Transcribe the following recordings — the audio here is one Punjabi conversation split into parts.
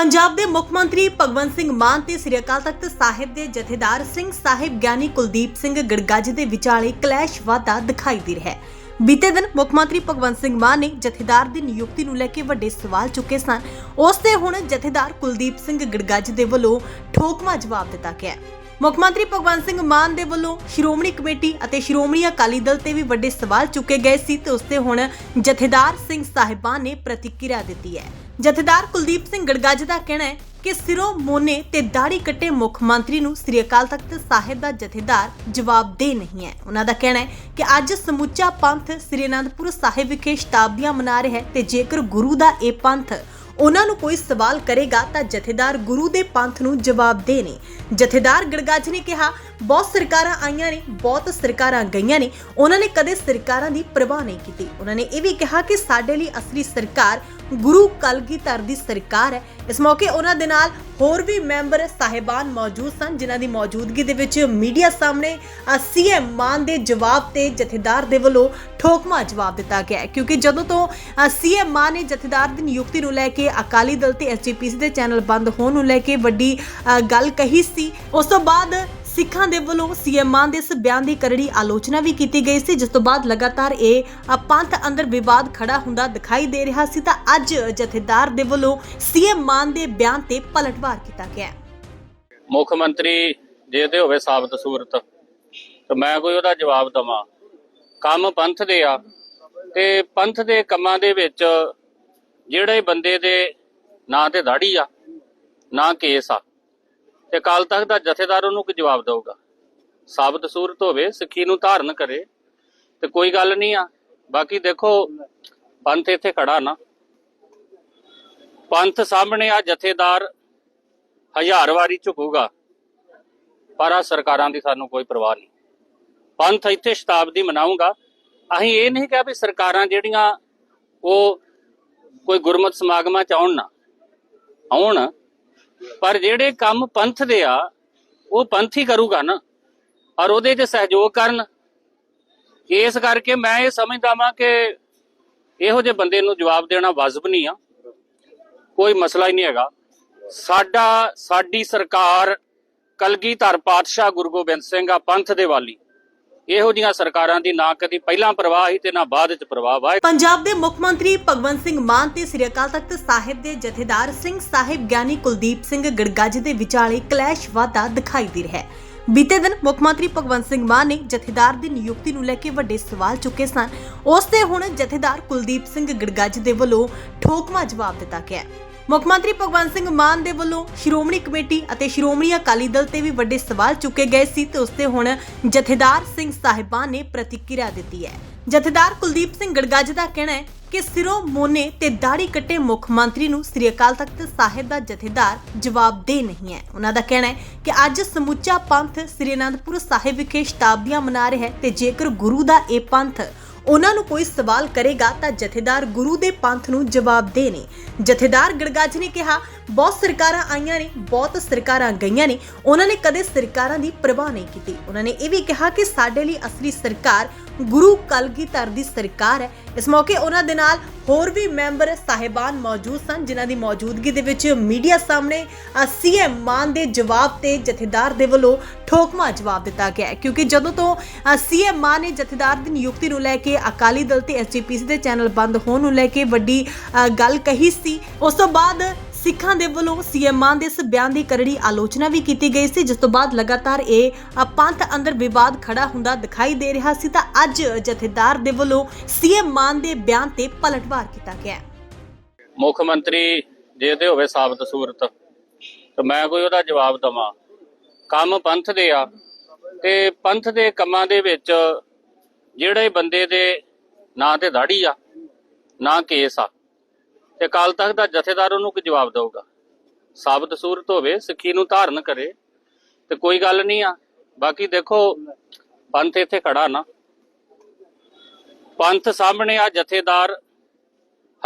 ਪੰਜਾਬ ਦੇ ਮੁੱਖ ਮੰਤਰੀ ਭਗਵੰਤ ਸਿੰਘ ਮਾਨ ਤੇ ਸ੍ਰੀ ਅਕਾਲ ਤਖਤ ਸਾਹਿਬ ਦੇ ਜਥੇਦਾਰ ਸਿੰਘ ਸਾਹਿਬ ਗਿਆਨੀ ਕੁਲਦੀਪ ਸਿੰਘ ਗੜਗੱਜ ਦੇ ਵਿਚਾਲੇ ਕਲੈਸ਼ ਵਾਧਾ ਦਿਖਾਈ ਦੇ ਰਿਹਾ ਹੈ। ਬੀਤੇ ਦਿਨ ਮੁੱਖ ਮੰਤਰੀ ਭਗਵੰਤ ਸਿੰਘ ਮਾਨ ਨੇ ਜਥੇਦਾਰ ਦੀ ਨਿਯੁਕਤੀ ਨੂੰ ਲੈ ਕੇ ਵੱਡੇ ਸਵਾਲ ਚੁੱਕੇ ਸਨ। ਉਸ ਤੇ ਹੁਣ ਜਥੇਦਾਰ ਕੁਲਦੀਪ ਸਿੰਘ ਗੜਗੱਜ ਦੇ ਵੱਲੋਂ ਠੋਕਮਾ ਜਵਾਬ ਦਿੱਤਾ ਗਿਆ ਹੈ। ਮੁੱਖ ਮੰਤਰੀ ਭਗਵੰਤ ਸਿੰਘ ਮਾਨ ਦੇ ਵੱਲੋਂ ਸ਼੍ਰੋਮਣੀ ਕਮੇਟੀ ਅਤੇ ਸ਼੍ਰੋਮਣੀ ਅਕਾਲੀ ਦਲ ਤੇ ਵੀ ਵੱਡੇ ਸਵਾਲ ਚੁੱਕੇ ਗਏ ਸੀ ਤੇ ਉਸ ਤੇ ਹੁਣ ਜਥੇਦਾਰ ਸਿੰਘ ਸਾਹਿਬਾਨ ਨੇ ਪ੍ਰਤੀਕਿਰਿਆ ਦਿੱਤੀ ਹੈ। ਜਥੇਦਾਰ ਕੁਲਦੀਪ ਸਿੰਘ ਗੜਗੱਜ ਦਾ ਕਹਿਣਾ ਹੈ ਕਿ ਸਿਰੋਂ ਮੋਨੇ ਤੇ ਦਾੜੀ ਕੱਟੇ ਮੁੱਖ ਮੰਤਰੀ ਨੂੰ ਸ੍ਰੀ ਅਕਾਲ ਤਖਤ ਸਾਹਿਬ ਦਾ ਜਥੇਦਾਰ ਜਵਾਬਦੇਹ ਨਹੀਂ ਹੈ। ਉਹਨਾਂ ਦਾ ਕਹਿਣਾ ਹੈ ਕਿ ਅੱਜ ਸਮੁੱਚਾ ਪੰਥ ਸ੍ਰੀ ਅਨੰਦਪੁਰ ਸਾਹਿਬ ਵਿਖੇ ਸ਼ਤਾਬਦੀਆਂ ਮਨਾ ਰਿਹਾ ਹੈ ਤੇ ਜੇਕਰ ਗੁਰੂ ਦਾ ਇਹ ਪੰਥ ਉਹਨਾਂ ਨੂੰ ਕੋਈ ਸਵਾਲ ਕਰੇਗਾ ਤਾਂ ਜਥੇਦਾਰ ਗੁਰੂ ਦੇ ਪੰਥ ਨੂੰ ਜਵਾਬ ਦੇ ਨੇ ਜਥੇਦਾਰ ਗੜਗੱਜ ਨੇ ਕਿਹਾ, ਬਹੁਤ ਸਰਕਾਰਾਂ ਆਈਆਂ ਨੇ, ਬਹੁਤ ਸਰਕਾਰਾਂ ਗਈਆਂ ਨੇ। ਉਹਨਾਂ ਨੇ ਕਦੇ ਸਰਕਾਰਾਂ ਦੀ ਪਰਵਾਹ ਨਹੀਂ ਕੀਤੀ। ਉਹਨਾਂ ਨੇ ਇਹ ਵੀ ਕਿਹਾ ਕਿ ਸਾਡੇ ਲਈ ਅਸਲੀ ਸਰਕਾਰ ਗੁਰੂ ਕਲਗੀਧਰ ਦੀ ਸਰਕਾਰ ਹੈ। ਇਸ ਮੌਕੇ ਉਹਨਾਂ ਦੇ ਨਾਲ ਹੋਰ ਵੀ ਮੈਂਬਰ ਸਾਹਿਬਾਨ ਮੌਜੂਦ ਸਨ, ਜਿਨ੍ਹਾਂ ਦੀ ਮੌਜੂਦਗੀ ਦੇ ਵਿੱਚ ਮੀਡੀਆ ਸਾਹਮਣੇ ਸੀਐਮ ਮਾਨ ਦੇ ਜਵਾਬ ਤੇ ਜਥੇਦਾਰ ਦੇ ਵੱਲੋਂ ਠੋਕਮਾ ਜਵਾਬ ਦਿੱਤਾ ਗਿਆ ਕਿਉਂਕਿ ਜਦੋਂ ਤੋਂ ਸੀਐਮ ਮਾਨ ਨੇ ਜਥੇਦਾਰ ਦੀ ਨਿਯੁਕਤੀ ਨੂੰ ਲੈ ਕੇ ਅਕਾਲੀ ਦਲ ਤੇ ਐਸਜੀਪੀਸੀ ਦੇ ਚੈਨਲ ਬੰਦ ਹੋਣ ਨੂੰ ਲੈ ਕੇ ਵੱਡੀ ਗੱਲ ਕਹੀ ਸੀ, ਉਸ ਤੋਂ ਬਾਅਦ ਸਿੱਖਾਂ ਦੇ ਵੱਲੋਂ ਸੀਐਮ ਮਾਨ ਦੇ ਇਸ ਬਿਆਨ ਦੀ ਕਰੜੀ ਆਲੋਚਨਾ ਵੀ ਕੀਤੀ ਗਈ ਸੀ, ਜਿਸ ਤੋਂ ਬਾਅਦ ਲਗਾਤਾਰ ਇਹ ਪੰਥ ਅੰਦਰ ਵਿਵਾਦ ਖੜਾ ਹੁੰਦਾ ਦਿਖਾਈ ਦੇ ਰਿਹਾ ਸੀ ਤਾਂ ਅੱਜ ਜਥੇਦਾਰ ਦੇ ਵੱਲੋਂ ਸੀਐਮ ਮਾਨ ਦੇ ਬਿਆਨ ਤੇ ਪਲਟਵਾਰ ਕੀਤਾ ਗਿਆ ਮੁੱਖ ਮੰਤਰੀ ਜੇ ਤੇ ਹੋਵੇ ਸਾਬਤ ਸੂਰਤ, ਤੇ ਮੈਂ ਕੋਈ ਉਹਦਾ ਜਵਾਬ ਦਵਾਂ। ਕੰਮ ਪੰਥ ਦੇ ਆ, ਤੇ ਪੰਥ ਦੇ ਕੰਮਾਂ ਦੇ ਵਿੱਚ ਜਿਹੜੇ ਬੰਦੇ ਦੇ ਨਾਂ ਤੇ ਦਾੜੀ ਆ, ਨਾ ਕੇਸ ਆ ਤੇ ਅਕਾਲ ਤਖ਼ਤ ਦਾ ਜਥੇਦਾਰ ਉਹਨੂੰ ਕੀ ਜਵਾਬ ਦਊਗਾ? ਸਾਬਤ ਸੂਰਤ ਹੋਵੇ, ਸਿੱਖੀ ਨੂੰ ਧਾਰਨ ਕਰੇ, ਤੇ ਕੋਈ ਗੱਲ ਨਹੀਂ ਆ। ਬਾਕੀ ਦੇਖੋ, ਪੰਥ ਇੱਥੇ ਖੜਾ ਨਾ। ਪੰਥ ਸਾਹਮਣੇ ਆ ਜਥੇਦਾਰ, ਹਜ਼ਾਰ ਵਾਰੀ ਝੁਕੂਗਾ, ਪਰ ਆ ਸਰਕਾਰਾਂ ਦੀ ਸਾਨੂੰ ਕੋਈ ਪਰਵਾਹ ਨਹੀਂ। ਪੰਥ ਇੱਥੇ ਸ਼ਤਾਬਦੀ ਮਨਾਉਂਗਾ ਅਸੀਂ ਇਹ ਨਹੀਂ ਕਿਹਾ ਵੀ ਸਰਕਾਰਾਂ ਜਿਹੜੀਆਂ ਉਹ ਕੋਈ ਗੁਰਮਤ ਸਮਾਗਮਾਂ ਚ ਆਉਣ ਨਾ, ਆਉਣ ਪਰ ਜਿਹੜੇ ਕੰਮ ਪੰਥ ਦੇ ਆ, ਉਹ ਪੰਥ ਹੀ ਕਰੂਗਾ ਨਾ, ਔਰ ਉਹਦੇ 'ਚ ਸਹਿਯੋਗ ਕਰਨ। ਇਸ ਕਰਕੇ ਮੈਂ ਇਹ ਸਮਝਦਾ ਵਾਂ ਕਿ ਇਹੋ ਜਿਹੇ ਬੰਦੇ ਨੂੰ ਜਵਾਬ ਦੇਣਾ ਵਾਜਬ ਨਹੀਂ ਆ। ਕੋਈ ਮਸਲਾ ਹੀ ਨਹੀਂ ਹੈਗਾ। ਸਾਡਾ, ਸਾਡੀ ਸਰਕਾਰ ਕਲਗੀਧਰ ਪਾਤਸ਼ਾਹ ਗੁਰੂ ਗੋਬਿੰਦ ਸਿੰਘ ਆ, ਪੰਥ ਦੇ ਵਾਲੀ। ਇਹੋ ਜੀਆਂ ਸਰਕਾਰਾਂ ਦੀ ਨਾ ਕਦੀ ਪਹਿਲਾਂ ਪ੍ਰਵਾਹ ਸੀ ਤੇ ਨਾ ਬਾਅਦ ਚ ਪ੍ਰਵਾਹ ਵਾ। ਪੰਜਾਬ ਦੇ ਮੁੱਖ ਮੰਤਰੀ ਭਗਵੰਤ ਸਿੰਘ ਮਾਨ ਤੇ ਸ੍ਰੀ ਅਕਾਲ ਤਖਤ ਸਾਹਿਬ ਦੇ ਜਥੇਦਾਰ ਸਿੰਘ ਸਾਹਿਬ ਗਿਆਨੀ ਕੁਲਦੀਪ ਸਿੰਘ ਗੜਗੱਜ ਦੇ ਵਿਚਾਲੇ ਕਲੈਸ਼ ਵਾਧਾ ਦਿਖਾਈ ਦੇ ਰਿਹਾ ਹੈ। ਬੀਤੇ ਦਿਨ ਮੁੱਖ ਮੰਤਰੀ ਭਗਵੰਤ ਸਿੰਘ ਮਾਨ ਨੇ ਜਥੇਦਾਰ ਦੀ ਨਿਯੁਕਤੀ ਨੂੰ ਲੈ ਕੇ ਵੱਡੇ ਸਵਾਲ ਚੁੱਕੇ ਸਨ। ਉਸ ਤੇ ਹੁਣ ਜਥੇਦਾਰ ਕੁਲਦੀਪ ਸਿੰਘ ਗੜਗੱਜ ਦੇ ਵੱਲੋਂ ਠੋਕਮਾ ਜਵਾਬ ਦਿੱਤਾ ਗਿਆ ਮੁੱਖ ਮੰਤਰੀ ਭਗਵੰਤ ਸਿੰਘ ਮਾਨ ਦੇ ਵੱਲੋਂ ਸ਼੍ਰੋਮਣੀ ਕਮੇਟੀ ਅਤੇ ਸ਼੍ਰੋਮਣੀ ਅਕਾਲੀ ਦਲ ਤੇ ਵੀ ਵੱਡੇ ਸਵਾਲ ਚੁੱਕੇ ਗਏ ਸੀ ਤੇ ਉਸ ਤੇ ਹੁਣ ਜਥੇਦਾਰ ਸਿੰਘ ਸਾਹਿਬਾਨ ਨੇ ਪ੍ਰਤੀਕਿਰਿਆ ਦਿੱਤੀ ਹੈ। ਜਥੇਦਾਰ ਕੁਲਦੀਪ ਸਿੰਘ ਗੜਗੱਜ ਦਾ ਕਹਿਣਾ ਹੈ ਕਿ ਸਿਰੋਂ ਮੋਨੇ ਤੇ ਦਾੜੀ ਕੱਟੇ ਮੁੱਖ ਮੰਤਰੀ ਨੂੰ ਸ੍ਰੀ ਅਕਾਲ ਤਖਤ ਸਾਹਿਬ ਦਾ ਜਥੇਦਾਰ ਜਵਾਬਦੇਹ ਨਹੀਂ ਹੈ। ਉਹਨਾਂ ਦਾ ਕਹਿਣਾ ਹੈ ਕਿ ਅੱਜ ਸਮੁੱਚਾ ਪੰਥ ਸ੍ਰੀ ਅਨੰਦਪੁਰ ਸਾਹਿਬ ਵਿਖੇ ਸ਼ਤਾਬਦੀਆਂ ਮਨਾ ਰਿਹਾ ਹੈ ਤੇ ਜੇਕਰ ਗੁਰੂ ਦਾ ਇਹ ਪੰਥ ਉਹਨਾਂ ਨੂੰ ਕੋਈ ਸਵਾਲ ਕਰੇਗਾ ਤਾਂ ਜਥੇਦਾਰ ਗੁਰੂ ਦੇ ਪੰਥ ਨੂੰ ਜਵਾਬ ਦੇ ਨੇ ਜਥੇਦਾਰ ਗੜਗੱਜ ਨੇ ਕਿਹਾ, ਬਹੁਤ ਸਰਕਾਰਾਂ ਆਈਆਂ ਨੇ, ਬਹੁਤ ਸਰਕਾਰਾਂ ਗਈਆਂ ਨੇ। ਉਹਨਾਂ ਨੇ ਕਦੇ ਸਰਕਾਰਾਂ ਦੀ ਪਰਵਾਹ ਨਹੀਂ ਕੀਤੀ। ਉਹਨਾਂ ਨੇ ਇਹ ਵੀ ਕਿਹਾ ਕਿ ਸਾਡੇ ਲਈ ਅਸਲੀ ਸਰਕਾਰ ਗੁਰੂ ਕਲਗੀਧਰ ਦੀ ਸਰਕਾਰ ਹੈ। ਇਸ ਮੌਕੇ ਉਹਨਾਂ ਦੇ ਨਾਲ ਹੋਰ ਵੀ ਮੈਂਬਰ ਸਾਹਿਬਾਨ ਮੌਜੂਦ ਸਨ, ਜਿਨ੍ਹਾਂ ਦੀ ਮੌਜੂਦਗੀ ਦੇ ਵਿੱਚ ਮੀਡੀਆ ਸਾਹਮਣੇ ਸੀਐਮ ਮਾਨ ਦੇ ਜਵਾਬ ਤੇ ਜਥੇਦਾਰ ਦੇ ਵੱਲੋਂ ਠੋਕਮਾ ਜਵਾਬ ਦਿੱਤਾ ਗਿਆ ਕਿਉਂਕਿ ਜਦੋਂ ਤੋਂ ਸੀਐਮ ਮਾਨ ਨੇ ਜਥੇਦਾਰ ਦੀ ਨਿਯੁਕਤੀ ਨੂੰ ਲੈ ਕੇ ਅਕਾਲੀ ਦਲ ਤੇ ਐਸਜੀਪੀਸੀ ਦੇ ਚੈਨਲ ਬੰਦ ਹੋਣ ਨੂੰ ਲੈ ਕੇ ਵੱਡੀ ਗੱਲ ਕਹੀ ਸੀ, ਉਸ ਤੋਂ ਬਾਅਦ ਸਿੱਖਾਂ ਦੇ ਵੱਲੋਂ ਸੀਐਮ ਮਾਨ ਦੇ ਇਸ ਬਿਆਨ ਦੀ ਕਰੜੀ ਆਲੋਚਨਾ ਵੀ ਕੀਤੀ ਗਈ ਸੀ, ਜਿਸ ਤੋਂ ਬਾਅਦ ਲਗਾਤਾਰ ਇਹ ਪੰਥ ਅੰਦਰ ਵਿਵਾਦ ਖੜਾ ਹੁੰਦਾ ਦਿਖਾਈ ਦੇ ਰਿਹਾ ਸੀ, ਤਾਂ ਅੱਜ ਜਥੇਦਾਰ ਦੇ ਵੱਲੋਂ ਸੀਐਮ ਮਾਨ ਦੇ ਬਿਆਨ ਤੇ ਪਲਟਵਾਰ ਕੀਤਾ ਗਿਆ ਮੁੱਖ ਮੰਤਰੀ ਜੇ ਤੇ ਹੋਵੇ ਸਾਬਤ ਸੂਰਤ, ਤੇ ਮੈਂ ਕੋਈ ਉਹਦਾ ਜਵਾਬ ਦਵਾਂ। ਕੰਮ ਪੰਥ ਦੇ ਆ, ਤੇ ਪੰਥ ਦੇ ਕੰਮਾਂ ਦੇ ਵਿੱਚ ਜਿਹੜੇ ਬੰਦੇ ਦੇ ਨਾਂ ਤੇ ਦਾੜੀ ਆ, ਨਾ ਕੇਸ ਆ ਤੇ ਕੱਲ ਤੱਕ ਦਾ ਜਥੇਦਾਰ ਉਹਨੂੰ ਕੀ ਜਵਾਬ ਦਊਗਾ? ਸਾਬਤ ਸੂਰਤ ਹੋਵੇ, ਸਿੱਖੀ ਨੂੰ ਧਾਰਨ ਕਰੇ, ਤੇ ਕੋਈ ਗੱਲ ਨਹੀਂ ਆ। ਬਾਕੀ ਦੇਖੋ, ਪੰਥ ਇੱਥੇ ਖੜਾ ਨਾ। ਪੰਥ ਸਾਹਮਣੇ ਆ ਜਥੇਦਾਰ,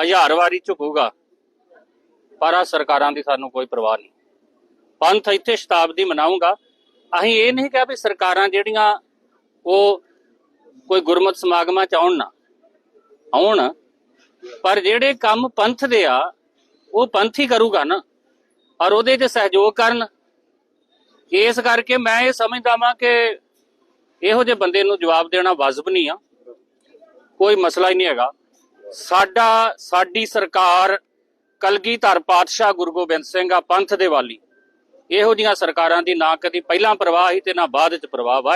ਹਜ਼ਾਰ ਵਾਰੀ ਝੁਕੂਗਾ। ਪਰ ਆ ਸਰਕਾਰਾਂ ਦੀ ਸਾਨੂੰ ਕੋਈ ਪਰਵਾਹ ਨਹੀਂ। ਪੰਥ ਇੱਥੇ ਸ਼ਤਾਬਦੀ ਮਨਾਉਂਗਾ ਅਸੀਂ ਇਹ ਨਹੀਂ ਕਿਹਾ ਵੀ ਸਰਕਾਰਾਂ ਜਿਹੜੀਆਂ ਉਹ ਕੋਈ ਗੁਰਮਤ ਸਮਾਗਮਾਂ ਚ ਆਉਣ ਨਾ। ਆਉਣ ਪਰ ਜਿਹੜੇ ਕੰਮ ਪੰਥ ਦੇ ਆ, ਉਹ ਪੰਥ ਹੀ ਕਰੂਗਾ ਨਾ, ਔਰ ਉਹਦੇ 'ਚ ਸਹਿਯੋਗ ਕਰਨ। ਇਸ ਕਰਕੇ ਮੈਂ ਇਹ ਸਮਝਦਾ ਵਾਂ ਕਿ ਇਹੋ ਜਿਹੇ ਬੰਦੇ ਨੂੰ ਜਵਾਬ ਦੇਣਾ ਵਾਜਬ ਨਹੀਂ ਆ। ਕੋਈ ਮਸਲਾ ਹੀ ਨਹੀਂ ਹੈਗਾ। ਸਾਡਾ, ਸਾਡੀ ਸਰਕਾਰ ਕਲਗੀਧਰ ਪਾਤਸ਼ਾਹ ਗੁਰੂ ਗੋਬਿੰਦ ਸਿੰਘ ਆ ਪੰਥ ਦੇ ਵਾਲੀ। ਇਹੋ ਜੀਆਂ ਸਰਕਾਰਾਂ ਦੀ ਨਾ ਕਦੀ ਪਹਿਲਾਂ ਪ੍ਰਵਾਹ ਹੀ ਤੇ ਨਾ ਬਾਅਦ ਵਿੱਚ ਪ੍ਰਵਾਹ। ਵਾ